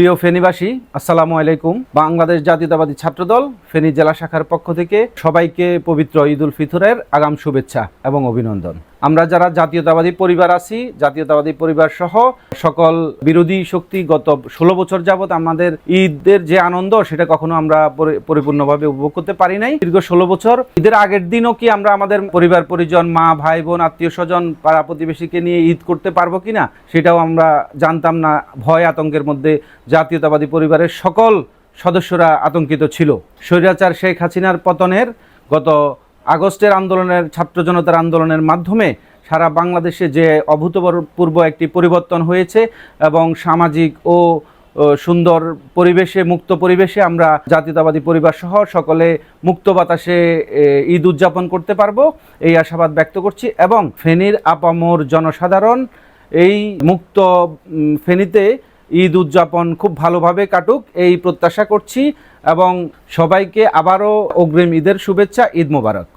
প্রিয় ফেনীবাসী, আসসালামু আলাইকুম। বাংলাদেশ জাতীয়তাবাদী ছাত্রদল, ফেনী জেলা শাখার পক্ষ থেকে সবাইকে পবিত্র ঈদুল ফিতরের আগাম শুভেচ্ছা এবং অভিনন্দন। আমরা যারা জাতীয়তাবাদী পরিবার আছি, জাতীয়তাবাদী পরিবার সহ সকল বিরোধী শক্তি গত ষোলো বছর যাবৎ আমাদের ঈদের যে আনন্দ, সেটা কখনো আমরা পরি- পরিপূর্ণভাবে উপভোগ করতে পারি নাই। দীর্ঘ ষোলো বছর, ঈদের আগের দিনও কি আমরা আমাদের পরিবার, পরিজন, মা, ভাই, বোন, আত্মীয় স্বজন, পাড়া প্রতিবেশীকে নিয়ে ঈদ করতে পারব কিনা, সেটাও আমরা জানতাম না। ভয়, আতঙ্কের মধ্যে জাতীয়তাবাদী পরিবারের সকল সদস্যরা আতঙ্কিত ছিল। স্বৈরাচার শেখ হাসিনার পতনের গত আগস্টের আন্দোলনের, ছাত্র জনতার আন্দোলনের মাধ্যমে সারা বাংলাদেশে যে অভূতপূর্ব একটি পরিবর্তন হয়েছে এবং সামাজিক ও সুন্দর পরিবেশে, মুক্ত পরিবেশে আমরা জাতীয়তাবাদী পরিবার সহ সকলে মুক্ত বাতাসে ঈদ উদযাপন করতে পারব, এই আশাবাদ ব্যক্ত করছি এবং ফেনীর আপামর জনসাধারণ এই মুক্ত ফেনীতে ঈদ উদযাপন খুব ভালোভাবে কাটুক, এই প্রত্যাশা করছি এবং সবাইকে আবারও অগ্রিম ঈদের শুভেচ্ছা, ঈদ মোবারক।